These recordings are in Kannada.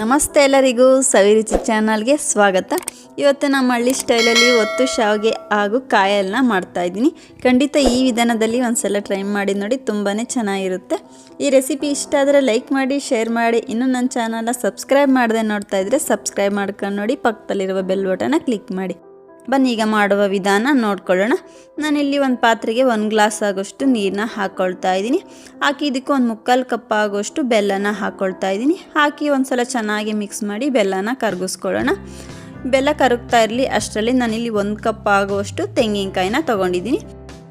ನಮಸ್ತೆ ಎಲ್ಲರಿಗೂ ಸವಿರುಚಿ ಚಾನಲ್ಗೆ ಸ್ವಾಗತ. ಇವತ್ತು ನಮ್ಮ ಹಳ್ಳಿ ಸ್ಟೈಲಲ್ಲಿ ಒತ್ತು, ಶಾವಿಗೆ ಹಾಗೂ ಕಾಯಲ್ನ ಮಾಡ್ತಾ ಇದ್ದೀನಿ. ಖಂಡಿತ ಈ ವಿಧಾನದಲ್ಲಿ ಒಂದ್ಸಲ ಟ್ರೈ ಮಾಡಿ ನೋಡಿ ತುಂಬಾ ಚೆನ್ನಾಗಿರುತ್ತೆ. ಈ ರೆಸಿಪಿ ಇಷ್ಟ ಆದರೆ ಲೈಕ್ ಮಾಡಿ, ಶೇರ್ ಮಾಡಿ. ಇನ್ನೂ ನನ್ನ ಚಾನಲ್ನ ಸಬ್ಸ್ಕ್ರೈಬ್ ಮಾಡದೆ ನೋಡ್ತಾ ಇದ್ದರೆ ಸಬ್ಸ್ಕ್ರೈಬ್ ಮಾಡ್ಕೊಂಡು ನೋಡಿ, ಪಕ್ಕದಲ್ಲಿರುವ ಬೆಲ್ ಬಟನ್ನ ಕ್ಲಿಕ್ ಮಾಡಿ. ಬನ್ನಿ ಈಗ ಮಾಡುವ ವಿಧಾನ ನೋಡ್ಕೊಳ್ಳೋಣ. ನಾನಿಲ್ಲಿ ಒಂದು ಪಾತ್ರೆಗೆ ಒಂದು ಗ್ಲಾಸ್ ಆಗೋಷ್ಟು ನೀರನ್ನ ಹಾಕ್ಕೊಳ್ತಾ ಇದ್ದೀನಿ. ಹಾಕಿ ಇದಕ್ಕೆ ಒಂದು ಮುಕ್ಕಾಲು ಕಪ್ ಆಗೋಷ್ಟು ಬೆಲ್ಲನ ಹಾಕ್ಕೊಳ್ತಾ ಇದ್ದೀನಿ. ಹಾಕಿ ಒಂದು ಸಲ ಚೆನ್ನಾಗಿ ಮಿಕ್ಸ್ ಮಾಡಿ ಬೆಲ್ಲನ ಕರಗಿಸ್ಕೊಳ್ಳೋಣ. ಬೆಲ್ಲ ಕರಗ್ತಾ ಇರಲಿ ಅಷ್ಟರಲ್ಲಿ ನಾನಿಲ್ಲಿ ಒಂದು ಕಪ್ ಆಗುವಷ್ಟು ತೆಂಗಿನಕಾಯಿನ ತೊಗೊಂಡಿದ್ದೀನಿ.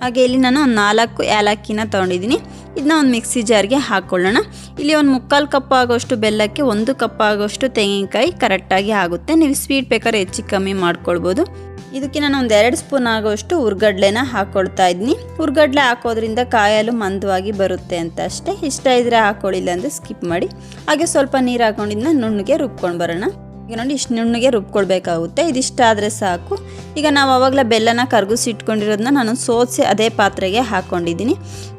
ಹಾಗೆ ಇಲ್ಲಿ ನಾನು ಒಂದು ನಾಲ್ಕು ಏಲಕ್ಕಿನ ತೊಗೊಂಡಿದ್ದೀನಿ. ಇದನ್ನ ಒಂದು ಮಿಕ್ಸಿ ಜಾರ್ಗೆ ಹಾಕ್ಕೊಳ್ಳೋಣ ಇಲ್ಲಿ ಒಂದು ಮುಕ್ಕಾಲು ಕಪ್ ಆಗೋಷ್ಟು ಬೆಲ್ಲಕ್ಕೆ ಒಂದು ಕಪ್ ಆಗೋಷ್ಟು ತೆಂಗಿನಕಾಯಿ ಕರೆಕ್ಟಾಗಿ ಆಗುತ್ತೆ. ನೀವು ಸ್ವೀಟ್ ಬೇಕಾದ್ರೆ ಹೆಚ್ಚು ಕಮ್ಮಿ ಮಾಡ್ಕೊಳ್ಬೋದು. ಇದಕ್ಕೆ ನಾನು ಒಂದು ಎರಡು ಸ್ಪೂನ್ ಆಗೋಷ್ಟು ಹುರ್ಗಡ್ಲೆನ ಹಾಕ್ಕೊಳ್ತಾ ಇದ್ದೀನಿ ಹುರ್ಗಡ್ಲೆ ಹಾಕೋದ್ರಿಂದ ಕಾಯಲು ಮಂದವಾಗಿ ಬರುತ್ತೆ ಅಂತ ಅಷ್ಟೇ. ಇಷ್ಟ ಇದ್ರೆ ಹಾಕೊಳ್ಳಿಲ್ಲ ಅಂದರೆ ಸ್ಕಿಪ್ ಮಾಡಿ. ಹಾಗೆ ಸ್ವಲ್ಪ ನೀರು ಹಾಕೊಂಡಿದ್ದನ್ನ ನುಣ್ಣಗೆ ರುಬ್ಕೊಂಡು ಬರೋಣ. ಈಗ ನೋಡಿ, ಇಷ್ಟು ನುಣ್ಣಗೆ ರುಬ್ಕೊಳ್ಬೇಕಾಗುತ್ತೆ. ಇದಿಷ್ಟ ಆದರೆ ಸಾಕು. ಈಗ ನಾವು ಆವಾಗಲೇ ಬೆಲ್ಲನ ಕರಗಿಸಿ ಇಟ್ಕೊಂಡಿರೋದನ್ನ ನಾನು ಸೋಸಿ ಅದೇ ಪಾತ್ರೆಗೆ ಹಾಕ್ಕೊಂಡಿದ್ದೀನಿ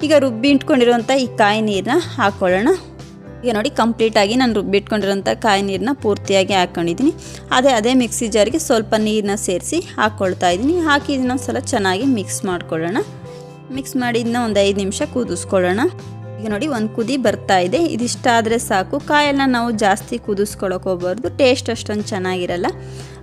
ಈಗ ರುಬ್ಬಿ ಇಟ್ಕೊಂಡಿರುವಂಥ ಈ ಕಾಯಿ ನೀರನ್ನ ಹಾಕ್ಕೊಳ್ಳೋಣ ಈಗ ನೋಡಿ ಕಂಪ್ಲೀಟಾಗಿ ನಾನು ರುಬ್ಬಿಟ್ಕೊಂಡಿರೋಂಥ ಕಾಯಿ ನೀರನ್ನ ಪೂರ್ತಿಯಾಗಿ ಹಾಕ್ಕೊಂಡಿದ್ದೀನಿ ಅದೇ ಅದೇ ಮಿಕ್ಸಿ ಜಾರಿಗೆ ಸ್ವಲ್ಪ ನೀರನ್ನ ಸೇರಿಸಿ ಹಾಕ್ಕೊಳ್ತಾ ಇದ್ದೀನಿ. ಹಾಕಿ ಇದನ್ನ ಸಲ ಚೆನ್ನಾಗಿ ಮಿಕ್ಸ್ ಮಾಡ್ಕೊಳ್ಳೋಣ. ಮಿಕ್ಸ್ ಮಾಡಿ ಇದನ್ನ ಒಂದು ಐದು ನಿಮಿಷ ಕುದಿಸ್ಕೊಳ್ಳೋಣ. ಈಗ ನೋಡಿ, ಒಂದು ಕುದಿ ಬರ್ತಾ ಇದೆ. ಇದಿಷ್ಟ ಆದರೆ ಸಾಕು. ಕಾಯೆಲ್ಲ ನಾವು ಜಾಸ್ತಿ ಕುದಿಸ್ಕೊಳಕ್ಕೆ ಹೋಗ್ಬಾರ್ದು. ಟೇಸ್ಟ್ ಅಷ್ಟೊಂದು ಚೆನ್ನಾಗಿರಲ್ಲ.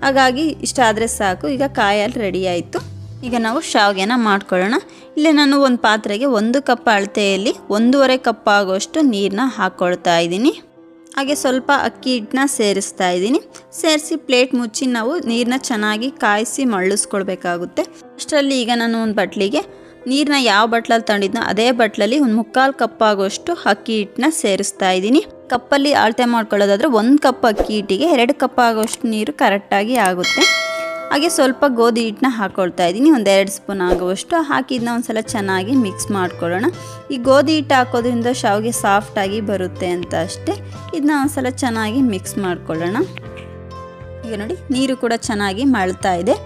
ಹಾಗಾಗಿ ಇಷ್ಟ ಆದರೆ ಸಾಕು. ಈಗ ಕಾಯಲ್ಲಿ ರೆಡಿ ಆಯಿತು. ಈಗ ನಾವು ಶಾವಿಗೆನ ಮಾಡ್ಕೊಳ್ಳೋಣ. ಇಲ್ಲಿ ನಾನು ಒಂದು ಪಾತ್ರೆಗೆ ಒಂದು ಕಪ್ ಅಳತೆಯಲ್ಲಿ ಒಂದೂವರೆ ಕಪ್ ಆಗೋಷ್ಟು ನೀರನ್ನ ಹಾಕ್ಕೊಳ್ತಾ ಇದ್ದೀನಿ. ಹಾಗೆ ಸ್ವಲ್ಪ ಅಕ್ಕಿ ಹಿಟ್ಟನ್ನ ಸೇರಿಸ್ತಾ ಇದ್ದೀನಿ. ಸೇರಿಸಿ ಪ್ಲೇಟ್ ಮುಚ್ಚಿ ನಾವು ನೀರನ್ನ ಚೆನ್ನಾಗಿ ಕಾಯಿಸಿ ಮಳ್ಳಿಸ್ಕೊಳ್ಬೇಕಾಗುತ್ತೆ. ಅಷ್ಟರಲ್ಲಿ ಈಗ ನಾನು ಒಂದು ಬಟ್ಲಿಗೆ ನೀರನ್ನ ಯಾವ ಬಟ್ಲಲ್ಲಿ ತಗೊಂಡಿದ್ನೋ ಅದೇ ಬಟ್ಲಲ್ಲಿ ಒಂದು ಮುಕ್ಕಾಲು ಕಪ್ ಆಗೋಷ್ಟು ಅಕ್ಕಿ ಹಿಟ್ಟನ್ನ ಸೇರಿಸ್ತಾ ಇದ್ದೀನಿ. ಕಪ್ಪಲ್ಲಿ ಅಳತೆ ಮಾಡ್ಕೊಳ್ಳೋದಾದ್ರೆ ಒಂದು ಕಪ್ ಅಕ್ಕಿ ಹಿಟ್ಟಿಗೆ ಎರಡು ಕಪ್ ಆಗೋಷ್ಟು ನೀರು ಕರೆಕ್ಟಾಗಿ ಆಗುತ್ತೆ. ಹಾಗೆ ಸ್ವಲ್ಪ ಗೋಧಿ ಹಿಟ್ಟನ್ನ ಹಾಕ್ಕೊಳ್ತಾ ಇದ್ದೀನಿ. ಒಂದು ಎರಡು ಸ್ಪೂನ್ ಆಗುವಷ್ಟು ಹಾಕಿ ಇದನ್ನ ಒಂದ್ಸಲ ಚೆನ್ನಾಗಿ ಮಿಕ್ಸ್ ಮಾಡ್ಕೊಳ್ಳೋಣ. ಈ ಗೋಧಿ ಹಿಟ್ಟು ಹಾಕೋದ್ರಿಂದ ಶಾವಿಗೆ ಸಾಫ್ಟಾಗಿ ಬರುತ್ತೆ ಅಂತ ಅಷ್ಟೇ. ಇದನ್ನ ಒಂದು ಸಲ ಚೆನ್ನಾಗಿ ಮಿಕ್ಸ್ ಮಾಡ್ಕೊಳ್ಳೋಣ. ಈಗ ನೋಡಿ, ನೀರು ಕೂಡ ಚೆನ್ನಾಗಿ ಮಳ್ತಾ ಇದೆ.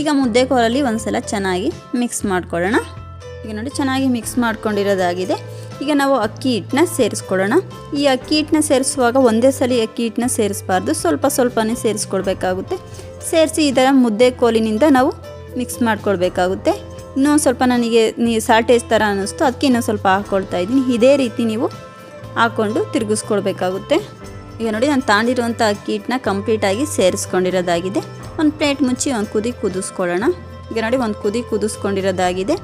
ಈಗ ಮುದ್ದೆ ಕೋಲಲ್ಲಿ ಒಂದ್ಸಲ ಚೆನ್ನಾಗಿ ಮಿಕ್ಸ್ ಮಾಡ್ಕೊಳ್ಳೋಣ. ಈಗ ನೋಡಿ, ಚೆನ್ನಾಗಿ ಮಿಕ್ಸ್ ಮಾಡ್ಕೊಂಡಿರೋದಾಗಿದೆ. ಈಗ ನಾವು ಅಕ್ಕಿ ಹಿಟ್ಟನ್ನ ಸೇರಿಸ್ಕೊಳ್ಳೋಣ. ಈ ಅಕ್ಕಿ ಹಿಟ್ಟನ್ನ ಸೇರಿಸುವಾಗ ಒಂದೇ ಸಲ ಅಕ್ಕಿ ಹಿಟ್ಟನ್ನ ಸೇರಿಸಬಾರ್ದು. ಸ್ವಲ್ಪ ಸ್ವಲ್ಪನೇ ಸೇರಿಸ್ಕೊಳ್ಬೇಕಾಗುತ್ತೆ. ಸೇರಿಸಿ ಈ ಥರ ಮುದ್ದೆ ಕೋಲಿನಿಂದ ನಾವು ಮಿಕ್ಸ್ ಮಾಡ್ಕೊಳ್ಬೇಕಾಗುತ್ತೆ. ಇನ್ನೂ ಸ್ವಲ್ಪ ನನಗೆ ನೀ ಸಾಲ್ಟೇಜ್ ಥರ ಅನ್ನಿಸ್ತು. ಅದಕ್ಕೆ ಇನ್ನೂ ಸ್ವಲ್ಪ ಹಾಕ್ಕೊಳ್ತಾ ಇದ್ದೀನಿ. ಇದೇ ರೀತಿ ನೀವು ಹಾಕ್ಕೊಂಡು ತಿರುಗಿಸ್ಕೊಳ್ಬೇಕಾಗುತ್ತೆ. ಈಗ ನೋಡಿ ನಾನು ತಾಂಡಿರುವಂಥ ಅಕ್ಕಿ ಹಿಟ್ಟನ್ನ ಕಂಪ್ಲೀಟಾಗಿ ಸೇರಿಸ್ಕೊಂಡಿರೋದಾಗಿದೆ. ಒಂದು ಪ್ಲೇಟ್ ಮುಚ್ಚಿ ಒಂದು ಕುದಿ ಕುದಿಸ್ಕೊಳ್ಳೋಣ. ಈಗ ನೋಡಿ ಒಂದು ಕುದಿ ಕುದಿಸ್ಕೊಂಡಿರೋದಾಗಿದೆ.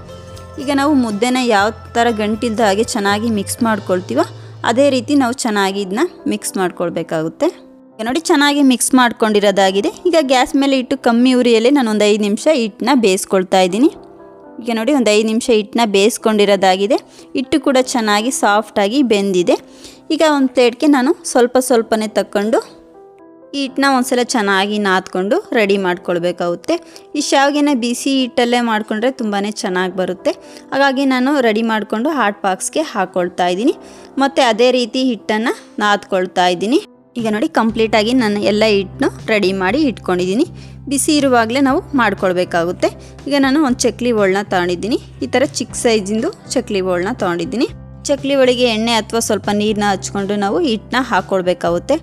ಈಗ ನಾವು ಮುದ್ದೆನ ಯಾವ ಥರ ಗಂಟಿಲ್ದ ಹಾಗೆ ಚೆನ್ನಾಗಿ ಮಿಕ್ಸ್ ಮಾಡ್ಕೊಳ್ತೀವೋ ಅದೇ ರೀತಿ ನಾವು ಚೆನ್ನಾಗಿ ಇದನ್ನ ಮಿಕ್ಸ್ ಮಾಡ್ಕೊಳ್ಬೇಕಾಗುತ್ತೆ. ಈಗ ನೋಡಿ ಚೆನ್ನಾಗಿ ಮಿಕ್ಸ್ ಮಾಡ್ಕೊಂಡಿರೋದಾಗಿದೆ. ಈಗ ಗ್ಯಾಸ್ ಮೇಲೆ ಇಟ್ಟು ಕಮ್ಮಿ ಉರಿಯಲ್ಲಿ ನಾನು ಒಂದು ಐದು ನಿಮಿಷ ಹಿಟ್ಟನ್ನ ಬೇಯಿಸ್ಕೊಳ್ತಾ ಇದ್ದೀನಿ. ಈಗ ನೋಡಿ ಒಂದು ಐದು ನಿಮಿಷ ಹಿಟ್ಟನ್ನ ಬೇಯಿಸ್ಕೊಂಡಿರೋದಾಗಿದೆ. ಹಿಟ್ಟು ಕೂಡ ಚೆನ್ನಾಗಿ ಸಾಫ್ಟಾಗಿ ಬೆಂದಿದೆ. ಈಗ ಒಂದು ಪ್ಲೇಟ್ಗೆ ನಾನು ಸ್ವಲ್ಪ ಸ್ವಲ್ಪನೇ ತಕ್ಕೊಂಡು ಈ ಹಿಟ್ಟನ್ನ ಒಂದ್ಸಲ ಚೆನ್ನಾಗಿ ನಾದ್ಕೊಂಡು ರೆಡಿ ಮಾಡ್ಕೊಳ್ಬೇಕಾಗುತ್ತೆ. ಈ ಶಾವಿಗೆನ ಬಿಸಿ ಹಿಟ್ಟಲ್ಲೇ ಮಾಡಿಕೊಂಡ್ರೆ ತುಂಬಾ ಚೆನ್ನಾಗಿ ಬರುತ್ತೆ. ಹಾಗಾಗಿ ನಾನು ರೆಡಿ ಮಾಡಿಕೊಂಡು ಹಾಟ್ ಬಾಕ್ಸ್ಗೆ ಹಾಕ್ಕೊಳ್ತಾ ಇದ್ದೀನಿ. ಮತ್ತು ಅದೇ ರೀತಿ ಹಿಟ್ಟನ್ನು ನಾದ್ಕೊಳ್ತಾ ಇದ್ದೀನಿ. ಈಗ ನೋಡಿ ಕಂಪ್ಲೀಟಾಗಿ ನಾನು ಎಲ್ಲ ಹಿಟ್ಟನ್ನು ರೆಡಿ ಮಾಡಿ ಇಟ್ಕೊಂಡಿದ್ದೀನಿ. ಬಿಸಿ ಇರುವಾಗಲೇ ನಾವು ಮಾಡ್ಕೊಳ್ಬೇಕಾಗುತ್ತೆ. ಈಗ ನಾನು ಒಂದು ಚಕ್ಲಿ ಹೋಳನ್ನ ತೊಗೊಂಡಿದ್ದೀನಿ. ಈ ಥರ ಚಿಕ್ಕ ಸೈಜಿಂದು ಚಕ್ಲಿ ಹೋಳನ್ನ ತೊಗೊಂಡಿದ್ದೀನಿ. ಚಕ್ಲಿ ಒಳಗೆ ಎಣ್ಣೆ ಅಥವಾ ಸ್ವಲ್ಪ ನೀರನ್ನ ಹಚ್ಕೊಂಡು ನಾವು ಹಿಟ್ಟನ್ನ ಹಾಕ್ಕೊಳ್ಬೇಕಾಗುತ್ತೆ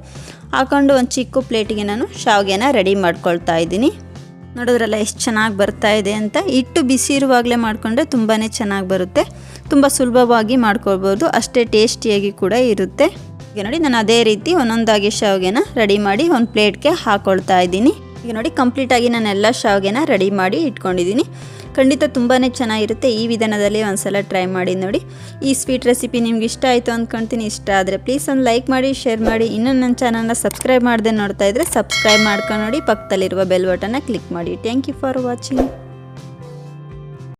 ಹಾಕೊಂಡು ಒಂದು ಚಿಕ್ಕ ಪ್ಲೇಟಿಗೆ ನಾನು ಶಾವಿಗೆನ ರೆಡಿ ಮಾಡ್ಕೊಳ್ತಾ ಇದ್ದೀನಿ. ನೋಡಿದ್ರಲ್ಲ ಎಷ್ಟು ಚೆನ್ನಾಗಿ ಬರ್ತಾ ಇದೆ ಅಂತ. ಹಿಟ್ಟು ಬಿಸಿ ಇರುವಾಗಲೇ ಮಾಡಿಕೊಂಡ್ರೆ ತುಂಬಾ ಚೆನ್ನಾಗಿ ಬರುತ್ತೆ. ತುಂಬ ಸುಲಭವಾಗಿ ಮಾಡ್ಕೊಳ್ಬೋದು. ಅಷ್ಟೇ ಟೇಸ್ಟಿಯಾಗಿ ಕೂಡ ಇರುತ್ತೆ. ಈಗ ನೋಡಿ, ನಾನು ಅದೇ ರೀತಿ ಒಂದೊಂದಾಗಿ ಶಾವಿಗೆನ ರೆಡಿ ಮಾಡಿ ಒಂದು ಪ್ಲೇಟ್ಗೆ ಹಾಕ್ಕೊಳ್ತಾ ಇದ್ದೀನಿ. ಈಗ ನೋಡಿ ಕಂಪ್ಲೀಟಾಗಿ ನಾನು ಎಲ್ಲ ಶಾವಿಗೆನ ರೆಡಿ ಮಾಡಿ ಇಟ್ಕೊಂಡಿದ್ದೀನಿ. ಖಂಡಿತ ತುಂಬಾ ಚೆನ್ನಾಗಿರುತ್ತೆ. ಈ ವಿಧಾನದಲ್ಲಿ ಒಂದ್ಸಲ ಟ್ರೈ ಮಾಡಿ ನೋಡಿ. ಈ ಸ್ವೀಟ್ ರೆಸಿಪಿ ನಿಮ್ಗೆ ಇಷ್ಟ ಆಯಿತು ಅಂದ್ಕೊಳ್ತೀನಿ ಇಷ್ಟ ಆದರೆ ಪ್ಲೀಸ್ ಒಂದು ಲೈಕ್ ಮಾಡಿ ಶೇರ್ ಮಾಡಿ. ಇನ್ನೂ ನನ್ನ ಚಾನಲ್ನ ಸಬ್ಸ್ಕ್ರೈಬ್ ಮಾಡದೆ ನೋಡ್ತಾ ಇದ್ದರೆ ಸಬ್ಸ್ಕ್ರೈಬ್ ಮಾಡ್ಕೊಂಡು ನೋಡಿ, ಪಕ್ಕದಲ್ಲಿರುವ ಬೆಲ್ ಬಟನ್ನ ಕ್ಲಿಕ್ ಮಾಡಿ. Thank you for watching